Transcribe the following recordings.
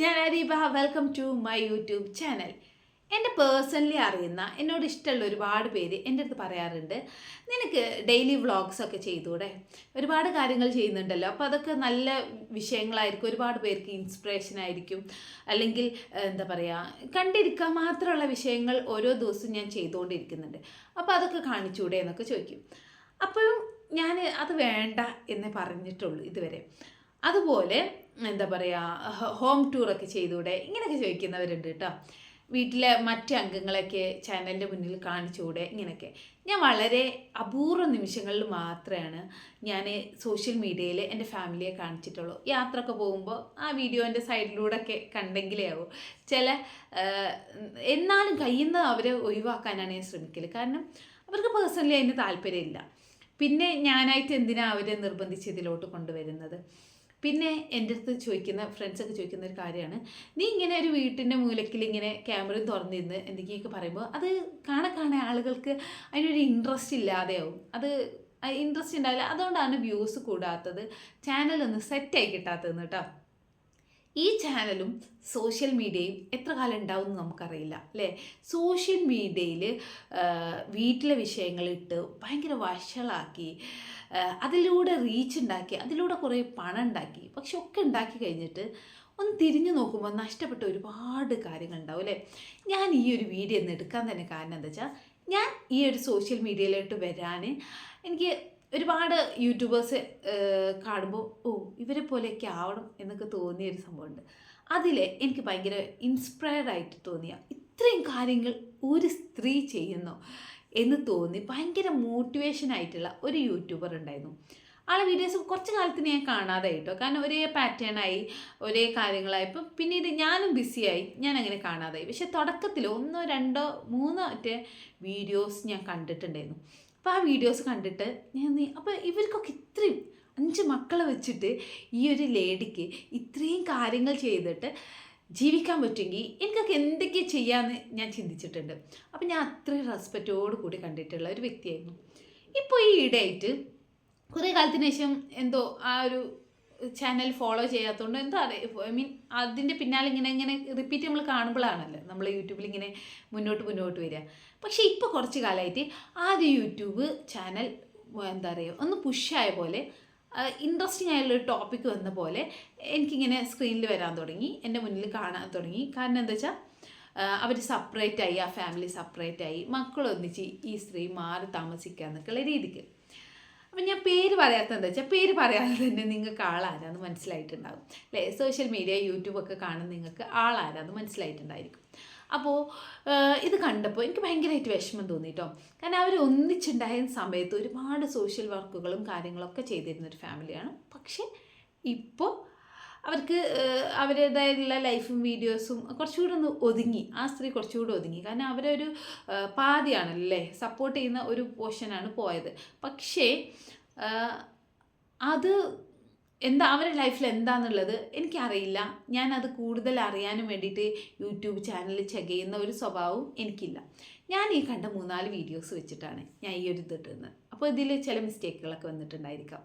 ഞാൻ Areeba welcome to my YouTube channel എന്റെ personally അറിയുന്ന എന്നോട് ഇഷ്ടമുള്ള ഒരുപാട് പേര് എന്റെ അടുത്ത് പറയാറുണ്ട്. നിനക്ക് ഡെയിലി വ്ളോഗ്സ് ഒക്കെ ചെയ്തൂടെ? ഒരുപാട് കാര്യങ്ങൾ ചെയ്യുന്നുണ്ടല്ലോ. അപ്പോൾ അതൊക്കെ നല്ല വിഷയങ്ങളായിരിക്കും. ഒരുപാട് പേർക്ക് ഇൻസ്പിറേഷൻ ആയിരിക്കും. അല്ലെങ്കിൽ എന്താ പറയുക കണ്ടിരിക്കാൻ മാത്രമുള്ള വിഷയങ്ങൾ ഓരോ ദിവസവും ഞാൻ ചെയ്തുകൊണ്ടിരിക്കുന്നുണ്ട്. അപ്പോൾ അതൊക്കെ കാണിച്ചൂടെ എന്നൊക്കെ ചോദിക്കും. അപ്പോഴും ഞാൻ അത് വേണ്ട എന്നേ പറഞ്ഞിട്ടുള്ളൂ ഇതുവരെ. അതുപോലെ എന്താ പറയുക ഹോം ടൂറൊക്കെ ചെയ്തൂടെ ഇങ്ങനെയൊക്കെ ചോദിക്കുന്നവരുണ്ട് കേട്ടോ വീട്ടിലെ മറ്റ് അംഗങ്ങളൊക്കെ ചാനലിന്റെ മുന്നിൽ കാണിച്ചുകൂടെ? ഇങ്ങനെയൊക്കെ. ഞാൻ വളരെ അപൂർവ നിമിഷങ്ങളിൽ മാത്രമാണ് ഞാൻ സോഷ്യൽ മീഡിയയിൽ എന്റെ ഫാമിലിയെ കാണിച്ചിട്ടുള്ളൂ. യാത്രയൊക്കെ പോകുമ്പോൾ ആ വീഡിയോന്റെ സൈഡിലൂടെ ഒക്കെ കണ്ടെങ്കിലേ ആവും. ചില എന്നാലും കഴിയുന്ന അവരെ ഒഴിവാക്കാനാണ് ഞാൻ ശ്രമിക്കൽ കാരണം അവർക്ക് പേഴ്സണലി അതിന് താല്പര്യമില്ല. പിന്നെ ഞാനായിട്ട് എന്തിനാണ് അവരെ നിർബന്ധിച്ച് ഇതിലോട്ട് കൊണ്ടുവരുന്നത്? പിന്നെ എന്റെ അടുത്ത് ചോദിക്കുന്ന ഫ്രണ്ട്സൊക്കെ ചോദിക്കുന്ന ഒരു കാര്യമാണ്. നീ ഇങ്ങനെ ഒരു വീട്ടിന്റെ മൂലക്കിൽ ഇങ്ങനെ ക്യാമറയും തുറന്നിരുന്ന് എന്തെങ്കിലുമൊക്കെ പറയുമ്പോൾ അത് കാണെ കാണെ ആളുകൾക്ക് അതിനൊരു ഇൻട്രസ്റ്റ് ഇല്ലാതെയാവും. അത് ഇൻട്രസ്റ്റ് ഉണ്ടാവില്ല അതുകൊണ്ടാണ് വ്യൂസ് കൂടാത്തത്. ചാനലൊന്ന് സെറ്റായി കിട്ടാത്തതെന്ന് കേട്ടോ. ഈ ചാനലും സോഷ്യൽ മീഡിയയും എത്ര കാലം ഉണ്ടാവും എന്ന് നമുക്കറിയില്ല അല്ലേ? സോഷ്യൽ മീഡിയയിൽ വീട്ടിലെ വിഷയങ്ങൾ ഇട്ട് ഭയങ്കര വഷളാക്കി അതിലൂടെ റീച്ച് ഉണ്ടാക്കി അതിലൂടെ കുറേ പണം ഉണ്ടാക്കി പക്ഷെ ഒക്കെ ഉണ്ടാക്കി കഴിഞ്ഞിട്ട് ഒന്ന് തിരിഞ്ഞു നോക്കുമ്പോൾ നഷ്ടപ്പെട്ട ഒരുപാട് കാര്യങ്ങൾ ഉണ്ടാവും അല്ലേ? ഞാൻ ഈ ഒരു വീഡിയോ ഒന്ന് എടുക്കാൻ തന്നെ കാരണം എന്താ വെച്ചാൽ ഞാൻ ഈ ഒരു സോഷ്യൽ മീഡിയയിലോട്ട് വരാൻ എനിക്ക് ഒരുപാട് യൂട്യൂബേഴ്സ് കാണുമ്പോൾ ഓ ഇവരെ പോലെയൊക്കെ ആവണം എന്നൊക്കെ തോന്നിയ ഒരു സംഭവമുണ്ട്. അതിൽ എനിക്ക് ഭയങ്കര ഇൻസ്പയർഡ് ആയിട്ട് തോന്നിയ ഇത്രയും കാര്യങ്ങൾ ഒരു സ്ത്രീ ചെയ്യുന്നു എന്ന് തോന്നി ഭയങ്കര മോട്ടിവേഷൻ ആയിട്ടുള്ള ഒരു യൂട്യൂബർ ഉണ്ടായിരുന്നു. ആളെ വീഡിയോസ് കുറച്ച് കാലത്തിന് ഞാൻ കാണാതെ കേട്ടോ. കാരണം ഒരേ പാറ്റേണായി ഒരേ കാര്യങ്ങളായപ്പോൾ പിന്നീട് ഞാനും ബിസിയായി ഞാൻ അങ്ങനെ കാണാതായി. പക്ഷെ തുടക്കത്തിൽ ഒന്നോ രണ്ടോ മൂന്നോ ഒറ്റ വീഡിയോസ് ഞാൻ കണ്ടിട്ടുണ്ടായിരുന്നു. അപ്പോൾ ആ വീഡിയോസ് കണ്ടിട്ട് ഞാൻ അപ്പോൾ ഇവർക്കൊക്കെ ഇത്രയും അഞ്ച് മക്കളെ വെച്ചിട്ട് ഈ ഒരു ലേഡിക്ക് ഇത്രയും കാര്യങ്ങൾ ചെയ്തിട്ട് ജീവിക്കാൻ പറ്റുമെങ്കിൽ എനിക്കൊക്കെ എന്തൊക്കെ ചെയ്യാമെന്ന് ഞാൻ ചിന്തിച്ചിട്ടുണ്ട്. അപ്പം ഞാൻ അത്രയും റെസ്പെക്റ്റോട് കൂടി കണ്ടിട്ടുള്ള ഒരു വ്യക്തിയായിരുന്നു. ഇപ്പോൾ ഈ ഇടയായിട്ട് കുറേ കാലത്തിന് ശേഷം എന്തോ ആ ഒരു ചാനൽ ഫോളോ ചെയ്യാത്തതുകൊണ്ട് എന്താ ഐ മീൻ അതിന്റെ പിന്നാലെ ഇങ്ങനെ ഇങ്ങനെ റിപ്പീറ്റ് നമ്മൾ കാണുമ്പോഴാണല്ലോ നമ്മൾ യൂട്യൂബിൽ ഇങ്ങനെ മുന്നോട്ട് മുന്നോട്ട് വരിക. പക്ഷേ ഇപ്പോൾ കുറച്ച് കാലമായിട്ട് ആദ്യം യൂട്യൂബ് ചാനൽ എന്താ പറയുക ഒന്ന് പുഷായ പോലെ ഇൻട്രസ്റ്റിംഗ് ആയുള്ളൊരു ടോപ്പിക്ക് വന്ന പോലെ എനിക്കിങ്ങനെ സ്ക്രീനിൽ വരാൻ തുടങ്ങി എന്റെ മുന്നിൽ കാണാൻ തുടങ്ങി. കാരണം എന്താ വെച്ചാൽ അവർ സെപ്പറേറ്റ് ആയി ആ ഫാമിലി സെപ്പറേറ്റ് ആയി മക്കളൊന്നിച്ച് ഈ സ്ത്രീ മാറി താമസിക്കുക എന്നൊക്കെയുള്ള രീതിക്ക്. അപ്പം ഞാൻ പേര് പറയാത്ത എന്താ വെച്ചാൽ പേര് പറയാതെ തന്നെ നിങ്ങൾക്ക് ആളാരാന്ന് മനസ്സിലായിട്ടുണ്ടാകും അല്ലേ? സോഷ്യൽ മീഡിയ യൂട്യൂബൊക്കെ കാണുന്ന നിങ്ങൾക്ക് ആളാരാന്ന് മനസ്സിലായിട്ടുണ്ടായിരിക്കും. അപ്പോൾ ഇത് കണ്ടപ്പോൾ എനിക്ക് ഭയങ്കരമായിട്ട് വിഷമം തോന്നി കേട്ടോ കാരണം അവർ ഒന്നിച്ചുണ്ടായ സമയത്ത് ഒരുപാട് സോഷ്യൽ വർക്കുകളും കാര്യങ്ങളൊക്കെ ചെയ്തിരുന്നൊരു ഫാമിലിയാണ് പക്ഷേ ഇപ്പോൾ അവർക്ക് അവരുടേതായിട്ടുള്ള ലൈഫും വീഡിയോസും കുറച്ചുകൂടെ ഒന്ന് ഒതുങ്ങി. ആ സ്ത്രീ കുറച്ചുകൂടെ ഒതുങ്ങി. കാരണം അവരൊരു പാതിയാണല്ലേ? സപ്പോർട്ട് ചെയ്യുന്ന ഒരു പോർഷനാണ് പോയത്. പക്ഷേ അത് എന്താ അവരുടെ ലൈഫിൽ എന്താണെന്നുള്ളത് എനിക്കറിയില്ല. അത് കൂടുതൽ അറിയാനും വേണ്ടിയിട്ട് യൂട്യൂബ് ചാനൽ ചെക്ക് ചെയ്യുന്ന ഒരു സ്വഭാവവും എനിക്കില്ല. ഞാൻ ഈ കണ്ട മൂന്നാൽ വീഡിയോസ് വെച്ചിട്ടാണ് ഞാൻ ഈ ഒരു ഇതിട്ടുന്നത് അപ്പോൾ ഇതിൽ ചില മിസ്റ്റേക്കുകളൊക്കെ വന്നിട്ടുണ്ടായിരിക്കാം.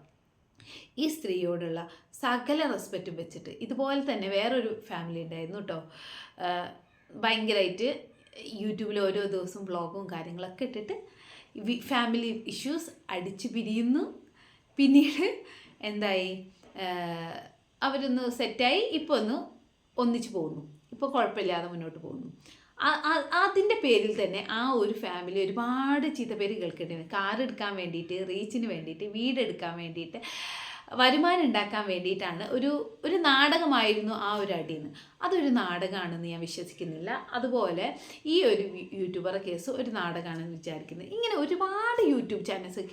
ഈ സ്ത്രീയോടുള്ള സകല റെസ്പെക്റ്റും വെച്ചിട്ട് ഇതുപോലെ തന്നെ വേറൊരു ഫാമിലി ഉണ്ടായിരുന്നു കേട്ടോ ഭയങ്കരമായിട്ട് യൂട്യൂബിൽ ഓരോ ദിവസവും വ്ളോഗും കാര്യങ്ങളൊക്കെ ഇട്ടിട്ട് ഫാമിലി ഇഷ്യൂസ് അടിച്ചു പിരിയുന്നു. പിന്നീട് എന്തായി? അവരൊന്ന് സെറ്റായി ഇപ്പോൾ ഒന്ന് ഒന്നിച്ചു പോകുന്നു. ഇപ്പോൾ കുഴപ്പമില്ലാതെ മുന്നോട്ട് പോകുന്നു. അതിന്റെ പേരിൽ തന്നെ ആ ഒരു ഫാമിലി ഒരുപാട് ചീത്തപ്പേര് കേൾക്കേണ്ടി കാർ എടുക്കാൻ വേണ്ടിയിട്ട് റീച്ചിന് വേണ്ടിയിട്ട് വീട് എടുക്കാൻ വേണ്ടിയിട്ട് വരുമാനം ഉണ്ടാക്കാൻ വേണ്ടിയിട്ടാണ് ഒരു ഒരു നാടകമായിരുന്നു ആ ഒരു അടിയെന്ന് അതൊരു നാടകമാണെന്ന് ഞാൻ വിശ്വസിക്കുന്നില്ല. അതുപോലെ ഈ ഒരു യൂട്യൂബർ കേസ് ഒരു നാടകമാണെന്ന് വിചാരിക്കുന്നത് ഇങ്ങനെ ഒരുപാട് യൂട്യൂബ് ചാനൽസ്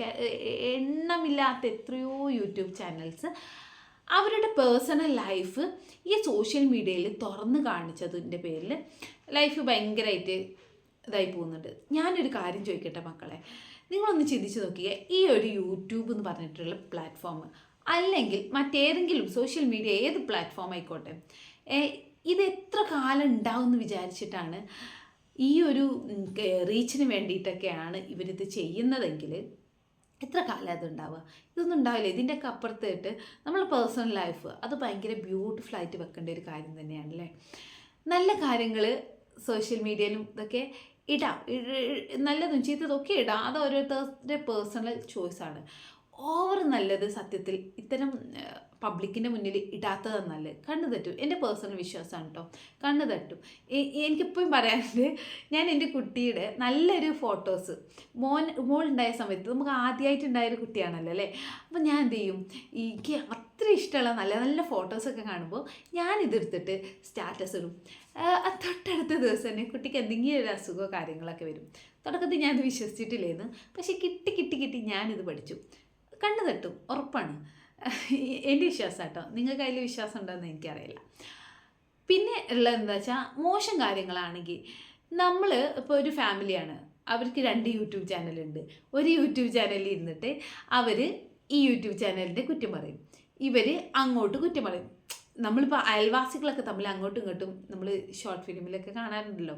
എണ്ണമില്ലാത്ത എത്രയോ യൂട്യൂബ് ചാനൽസ് അവരുടെ പേഴ്സണൽ ലൈഫ് ഈ സോഷ്യൽ മീഡിയയിൽ തുറന്ന് കാണിച്ചതിന്റെ പേരിൽ ലൈഫ് ഭയങ്കരമായിട്ട് ഇതായി പോകുന്നുണ്ട്. ഞാനൊരു കാര്യം ചോദിക്കട്ടെ മക്കളെ? നിങ്ങളൊന്ന് ചിന്തിച്ച് നോക്കിയേ ഈ ഒരു യൂട്യൂബ് എന്ന് പറഞ്ഞിട്ടുള്ള പ്ലാറ്റ്ഫോം അല്ലെങ്കിൽ മറ്റേതെങ്കിലും സോഷ്യൽ മീഡിയ ഏത് പ്ലാറ്റ്ഫോം ആയിക്കോട്ടെ ഇത് എത്ര കാലം ഉണ്ടാവും എന്ന് വിചാരിച്ചിട്ടാണ് ഈ ഒരു റീച്ചിന് വേണ്ടിയിട്ടൊക്കെയാണ് ഇവരിത് ചെയ്യുന്നതെങ്കിൽ എത്ര കാലം അതുണ്ടാവുക ഇതൊന്നും ഉണ്ടാവില്ല. ഇതിന്റെയൊക്കെ അപ്പുറത്തേട്ട് നമ്മുടെ പേഴ്സണൽ ലൈഫ് അത് ഭയങ്കര ബ്യൂട്ടിഫുൾ ആയിട്ട് വെക്കേണ്ട ഒരു കാര്യം തന്നെയാണ് അല്ലേ നല്ല കാര്യങ്ങൾ സോഷ്യൽ മീഡിയയിലും ഇതൊക്കെ ഇടാം. നല്ലതും ചീത്തതൊക്കെ ഇടാം. അത് ഓരോരുത്തരുടെ പേഴ്സണൽ ചോയ്സാണ് ഓവർ നല്ലത് സത്യത്തിൽ ഇത്തരം പബ്ലിക്കിന്റെ മുന്നിൽ ഇടാത്തതെന്നല്ല കണ്ണു തട്ടും എന്റെ പേഴ്സണൽ വിശ്വാസമാണ് കേട്ടോ കണ്ണു തട്ടും. എനിക്കിപ്പോഴും പറയാനുണ്ട് ഞാൻ എന്റെ കുട്ടിയുടെ നല്ലൊരു ഫോട്ടോസ് മോൻ മോൾ ഉണ്ടായ സമയത്ത് നമുക്ക് ആദ്യമായിട്ടുണ്ടായൊരു കുട്ടിയാണല്ലോ അല്ലേ? അപ്പോൾ ഞാൻ എന്ത് ചെയ്യും? എനിക്ക് അത്ര ഇഷ്ടമുള്ള നല്ല നല്ല ഫോട്ടോസൊക്കെ കാണുമ്പോൾ ഞാൻ ഇതെടുത്തിട്ട് സ്റ്റാറ്റസ് ഇടും. തൊട്ടടുത്ത ദിവസം തന്നെ കുട്ടിക്ക് എന്തെങ്കിലും ഒരു അസുഖമോ കാര്യങ്ങളൊക്കെ വരും. തുടക്കത്തിൽ ഞാനത് വിശ്വസിച്ചിട്ടില്ലായിരുന്നു. പക്ഷേ കിട്ടി കിട്ടി കിട്ടി ഞാനിത് പഠിച്ചു. കണ്ണു തട്ടും. ഉറപ്പാണ്. എന്റെ വിശ്വാസം കേട്ടോ നിങ്ങൾക്ക് അതിൽ വിശ്വാസം ഉണ്ടോ എന്ന് എനിക്കറിയില്ല. പിന്നെ ഉള്ളത് എന്താ വെച്ചാൽ മോശം കാര്യങ്ങളാണെങ്കിൽ നമ്മൾ ഇപ്പോൾ ഒരു ഫാമിലിയാണ്. അവർക്ക് രണ്ട് യൂട്യൂബ് ചാനലുണ്ട്. ഒരു യൂട്യൂബ് ചാനലിൽ ഇരുന്നിട്ട് അവർ ഈ യൂട്യൂബ് ചാനലിന്റെ കുറ്റം പറയും. ഇവർ അങ്ങോട്ട് കുറ്റം പറയും. നമ്മളിപ്പോൾ അയൽവാസികളൊക്കെ തമ്മിൽ അങ്ങോട്ടും ഇങ്ങോട്ടും നമ്മൾ ഷോർട്ട് ഫിലിമിലൊക്കെ കാണാറുണ്ടല്ലോ.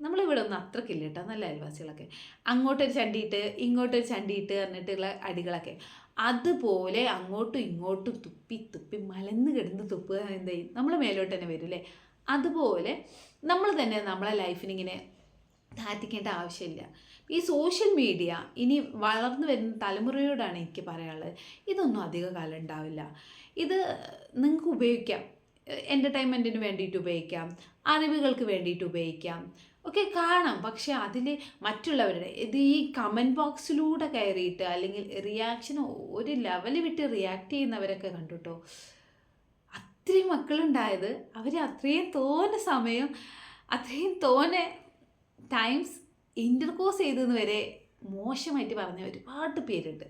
നമ്മളിവിടെ ഒന്നും അത്രക്കില്ല കേട്ടോ നല്ല അയൽവാസികളൊക്കെ. അങ്ങോട്ടൊരു ചണ്ടിയിട്ട് ഇങ്ങോട്ടൊരു ചണ്ടിയിട്ട് പറഞ്ഞിട്ടുള്ള അടികളൊക്കെ. അതുപോലെ അങ്ങോട്ടും ഇങ്ങോട്ടും തുപ്പി തുപ്പി മലന്ന് കിടന്ന് തുപ്പുക എന്ത് ചെയ്യും നമ്മളെ മേലോട്ട് തന്നെ വരും അല്ലേ? അതുപോലെ നമ്മൾ തന്നെ നമ്മളെ ലൈഫിനിങ്ങനെ താറ്റിക്കേണ്ട ആവശ്യമില്ല. ഈ സോഷ്യൽ മീഡിയ ഇനി വളർന്നു വരുന്ന തലമുറയോടാണ് എനിക്ക് പറയാനുള്ളത്. ഇതൊന്നും അധിക കാലം ഉണ്ടാവില്ല. ഇത് നിങ്ങൾക്ക് ഉപയോഗിക്കാം. എന്റർടൈൻമെന്റിന് വേണ്ടിയിട്ട് ഉപയോഗിക്കാം. അറിവുകൾക്ക് വേണ്ടിയിട്ട് ഉപയോഗിക്കാം. ഒക്കെ കാണാം. പക്ഷെ അതിൽ മറ്റുള്ളവരുടെ ഇത് ഈ കമന്റ് ബോക്സിലൂടെ കയറിയിട്ട് അല്ലെങ്കിൽ റിയാക്ഷൻ ഒരു ലെവൽ വിട്ട് റിയാക്ട് ചെയ്യുന്നവരൊക്കെ കണ്ടുട്ടോ അത്രയും മക്കളുണ്ടായത്. അവർ അത്രയും തോന്നെ സമയം അത്രയും തോന്നെ ടൈംസ് ഇന്റർകോസ് ചെയ്തെന്ന് വരെ മോശമായിട്ട് പറഞ്ഞ ഒരുപാട് പേരുണ്ട്.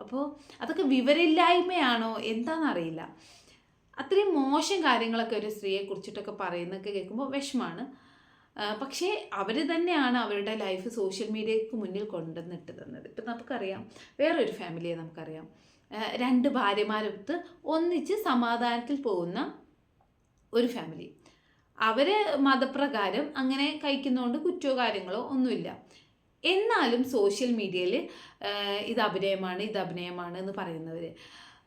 അപ്പോൾ അതൊക്കെ വിവരമില്ലായ്മയാണോ? എന്താണെന്നറിയില്ല അത്രയും മോശം കാര്യങ്ങളൊക്കെ ഒരു സ്ത്രീയെ കുറിച്ചിട്ടൊക്കെ പറയുന്നൊക്കെ കേൾക്കുമ്പോൾ വിഷമാണ്. പക്ഷേ അവർ തന്നെയാണ് അവരുടെ ലൈഫ് സോഷ്യൽ മീഡിയക്ക് മുന്നിൽ കൊണ്ടുവന്നിട്ട് തന്നത് ഇപ്പം നമുക്കറിയാം വേറൊരു ഫാമിലിയെ നമുക്കറിയാം. രണ്ട് ഭാര്യമാരൊത്ത് ഒന്നിച്ച് സമാധാനത്തിൽ പോകുന്ന ഒരു ഫാമിലി അവർ മതപ്രകാരം അങ്ങനെ കഴിക്കുന്നതുകൊണ്ട് കുറ്റോ കാര്യങ്ങളോ ഒന്നുമില്ല. എന്നാലും സോഷ്യൽ മീഡിയയിൽ ഇത് അഭിനയമാണ് ഇത് അഭിനയമാണ് എന്ന് പറയുന്നവർ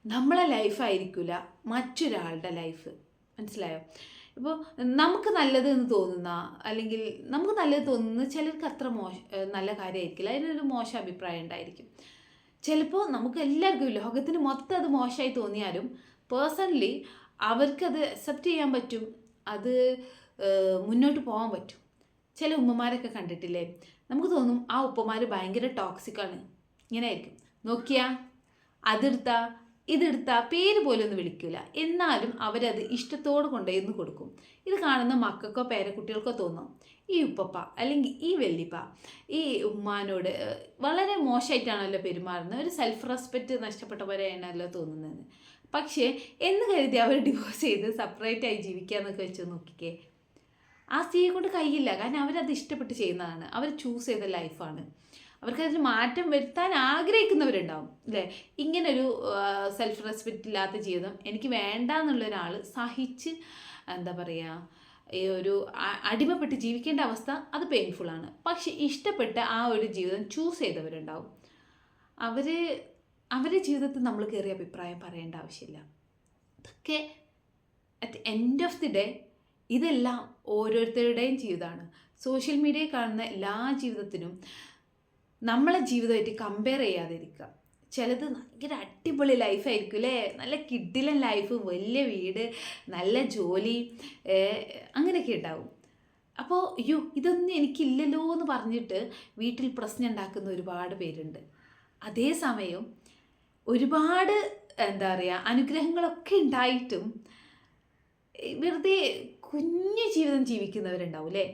നമ്മളെ ലൈഫായിരിക്കില്ല മറ്റൊരാളുടെ ലൈഫ് മനസ്സിലായോ? ഇപ്പോൾ നമുക്ക് നല്ലത് എന്ന് തോന്നുന്ന അല്ലെങ്കിൽ നമുക്ക് നല്ലത് തോന്നുന്ന ചിലർക്ക് അത്ര മോശ നല്ല കാര്യമായിരിക്കില്ല. അതിനൊരു മോശം അഭിപ്രായം ഉണ്ടായിരിക്കും. ചിലപ്പോൾ നമുക്ക് എല്ലാവർക്കും ലോകത്തിന് മൊത്തം അത് മോശമായി തോന്നിയാലും പേഴ്സണലി അവർക്കത് അക്സെപ്റ്റ് ചെയ്യാൻ പറ്റും. അത് മുന്നോട്ട് പോകാൻ പറ്റും. ചില ഉമ്മമാരൊക്കെ കണ്ടിട്ടില്ലേ? നമുക്ക് തോന്നും ആ ഉപ്പമാർ ഭയങ്കര ടോക്സിക്കാണ് ഇങ്ങനെ ആയിരിക്കും. നോക്കിയാ അതെടുത്താ ഇതെടുത്താ പേര് പോലും ഒന്നും വിളിക്കില്ല എന്നാലും അവരത് ഇഷ്ടത്തോട് കൊണ്ടുവന്ന് കൊടുക്കും. ഇത് കാണുന്ന മക്കൾക്കോ പേരക്കുട്ടികൾക്കോ തോന്നും. ഈ ഉപ്പപ്പ അല്ലെങ്കിൽ ഈ വെല്ലിപ്പ ഈ ഉമ്മാനോട് വളരെ മോശമായിട്ടാണല്ലോ പെരുമാറുന്നത്. ഒരു സെൽഫ് റെസ്പെക്റ്റ് നഷ്ടപ്പെട്ട പോലെയാണല്ലോ തോന്നുന്നത്. പക്ഷേ എന്ന് കരുതി അവർ ഡിവോഴ്സ് ചെയ്ത് സെപ്പറേറ്റ് ആയി ജീവിക്കാന്നൊക്കെ വെച്ച് നോക്കിക്കേ. ആ സ്ത്രീയെ കൊണ്ട് കഴിയില്ല. കാരണം അവരത് ഇഷ്ടപ്പെട്ട് ചെയ്യുന്നതാണ്. അവർ ചൂസ് ചെയ്ത ലൈഫാണ് അവർക്കതിന് മാറ്റം വരുത്താൻ ആഗ്രഹിക്കുന്നവരുണ്ടാവും അല്ലേ? ഇങ്ങനൊരു സെൽഫ് റെസ്പെക്റ്റ് ഇല്ലാത്ത ജീവിതം എനിക്ക് വേണ്ട എന്നുള്ള ഒരാൾ സഹിച്ച് എന്താ പറയുക ഈ ഒരു അടിമപ്പെട്ട് ജീവിക്കേണ്ട അവസ്ഥ അത് പെയിൻഫുള്ളാണ് പക്ഷെ ഇഷ്ടപ്പെട്ട് ആ ഒരു ജീവിതം ചൂസ് ചെയ്തവരുണ്ടാവും. അവർ അവരുടെ ജീവിതത്തിൽ നമ്മൾ കയറിയ അഭിപ്രായം പറയേണ്ട ആവശ്യമില്ല. ഇതൊക്കെ at end of the day ഇതെല്ലാം ഓരോരുത്തരുടെയും ജീവിതമാണ്. സോഷ്യൽ മീഡിയയിൽ കാണുന്ന എല്ലാ ജീവിതത്തിനും നമ്മളെ ജീവിതമായിട്ട് കമ്പയർ ചെയ്യാതിരിക്കുക. ചിലത് ഭയങ്കര അടിപൊളി ലൈഫായിരിക്കും അല്ലേ നല്ല കിഡിലൻ ലൈഫ് വലിയ വീട് നല്ല ജോലി അങ്ങനെയൊക്കെ ഉണ്ടാവും. അപ്പോൾ അയ്യോ ഇതൊന്നും എനിക്കില്ലല്ലോ എന്ന് പറഞ്ഞിട്ട് വീട്ടിൽ പ്രശ്നം ഉണ്ടാക്കുന്ന ഒരുപാട് പേരുണ്ട്. അതേസമയം ഒരുപാട് എന്താ പറയുക അനുഗ്രഹങ്ങളൊക്കെ ഉണ്ടായിട്ടും വെറുതെ കുഞ്ഞു ജീവിതം ജീവിക്കുന്നവരുണ്ടാവും അല്ലേ?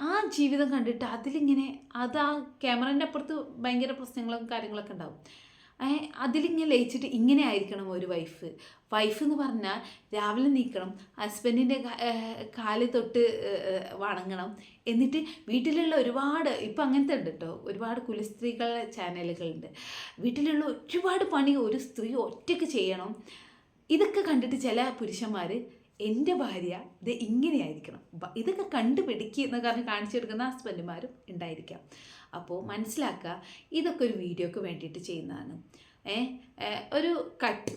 ആ ജീവിതം കണ്ടിട്ട് അതിലിങ്ങനെ അത് ആ ക്യാമറേന്റെ അപ്പുറത്ത് ഭയങ്കര പ്രശ്നങ്ങളും കാര്യങ്ങളൊക്കെ ഉണ്ടാവും. അതിലിങ്ങനെ ലയിച്ചിട്ട് ഇങ്ങനെ ആയിരിക്കണം ഒരു വൈഫ് വൈഫ് എന്ന് പറഞ്ഞാൽ രാവിലെ നീക്കണം ഹസ്ബൻഡിന്റെ കാൽ തൊട്ട് വണങ്ങണം. എന്നിട്ട് വീട്ടിലുള്ള ഒരുപാട് ഇപ്പം അങ്ങനത്തെ ഉണ്ട് കേട്ടോ ഒരുപാട് കുലസ്ത്രീകളുടെ ചാനലുകളുണ്ട്. വീട്ടിലുള്ള ഒരുപാട് പണി ഒരു സ്ത്രീ ഒറ്റയ്ക്ക് ചെയ്യണം. ഇതൊക്കെ കണ്ടിട്ട് ചില പുരുഷന്മാർ എന്റെ ഭാര്യ ഇത് ഇങ്ങനെയായിരിക്കണം. ഇതൊക്കെ കണ്ടുപിടിക്കുക എന്ന് പറഞ്ഞ് കാണിച്ചു കൊടുക്കുന്ന ഹസ്ബൻഡുമാരും ഉണ്ടായിരിക്കാം. അപ്പോൾ മനസ്സിലാക്കുക ഇതൊക്കെ ഒരു വീഡിയോക്ക് വേണ്ടിയിട്ട് ചെയ്യുന്നതാണ്. ഒരു കട്ട്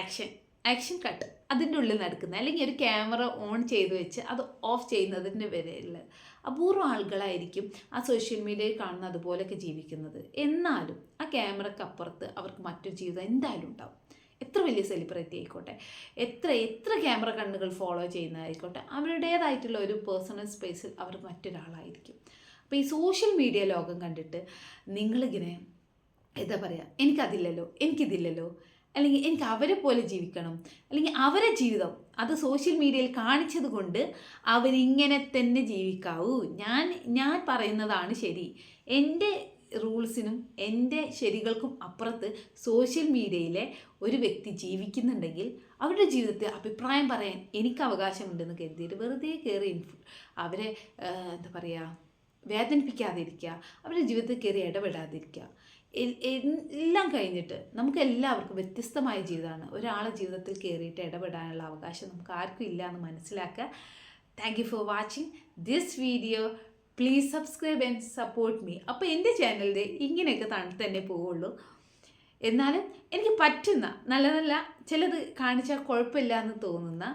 ആക്ഷൻ ആക്ഷൻ കട്ട് അതിന്റെ ഉള്ളിൽ നടക്കുന്ന അല്ലെങ്കിൽ ഒരു ക്യാമറ ഓൺ ചെയ്ത് വെച്ച് അത് ഓഫ് ചെയ്യുന്നതിന്റെ വരെയുള്ള അപൂർവം ആളുകളായിരിക്കും ആ സോഷ്യൽ മീഡിയയിൽ കാണുന്ന അതുപോലെയൊക്കെ ജീവിക്കുന്നത്. എന്നാലും ആ ക്യാമറയ്ക്ക് അപ്പുറത്ത് അവർക്ക് മറ്റൊരു ജീവിതം എന്തായാലും ഉണ്ടാവും. എത്ര വലിയ സെലിബ്രിറ്റി ആയിക്കോട്ടെ എത്ര എത്ര ക്യാമറ കണ്ണുകൾ ഫോളോ ചെയ്യുന്നതായിക്കോട്ടെ അവരുടേതായിട്ടുള്ള ഒരു പേഴ്സണൽ സ്പേസിൽ അവർ മറ്റൊരാളായിരിക്കും. അപ്പോൾ ഈ സോഷ്യൽ മീഡിയ ലോകം കണ്ടിട്ട് നിങ്ങളിങ്ങനെ എന്താ പറയുക എനിക്കതില്ലല്ലോ എനിക്കിതില്ലല്ലോ അല്ലെങ്കിൽ എനിക്ക് അവരെ പോലെ ജീവിക്കണം അല്ലെങ്കിൽ അവരെ ജീവിതം അത് സോഷ്യൽ മീഡിയയിൽ കാണിച്ചത് കൊണ്ട് അവരിങ്ങനെ തന്നെ ജീവിക്കാവൂ. ഞാൻ ഞാൻ പറയുന്നതാണ് ശരി. എന്റെ റൂൾസിനും എന്റെ ശരികൾക്കും അപ്പുറത്ത് സോഷ്യൽ മീഡിയയിലെ ഒരു വ്യക്തി ജീവിക്കുന്നുണ്ടെങ്കിൽ അവരുടെ ജീവിതത്തെ അഭിപ്രായം പറയാൻ എനിക്ക് അവകാശമുണ്ടെന്ന് കരുതിയിട്ട് വെറുതെ കയറി അവരെ എന്താ പറയുക വേദനിപ്പിക്കാതിരിക്കുക അവരുടെ ജീവിതത്തിൽ കയറി ഇടപെടാതിരിക്കുക. എല്ലാം കഴിഞ്ഞിട്ട് നമുക്ക് എല്ലാവർക്കും വ്യത്യസ്തമായ ജീവിതമാണ്. ഒരാളെ ജീവിതത്തിൽ കയറിയിട്ട് ഇടപെടാനുള്ള അവകാശം നമുക്ക് ആർക്കും ഇല്ല എന്ന് മനസ്സിലാക്കുക. Thank you for watching this video please subscribe and support me അപ്പോൾ എന്റെ ചാനലിൽ ഇങ്ങനെയൊക്കെ തന്നെ തന്നെ പോവുള്ളൂ. എന്നാലും എനിക്ക് പറ്റുന്ന നല്ല നല്ല ചിലത് കാണിച്ചാൽ കുഴപ്പമില്ല എന്ന് തോന്നുന്ന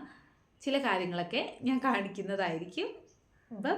ചില കാര്യങ്ങളൊക്കെ ഞാൻ കാണിക്കുന്നതായിരിക്കും. ബൈ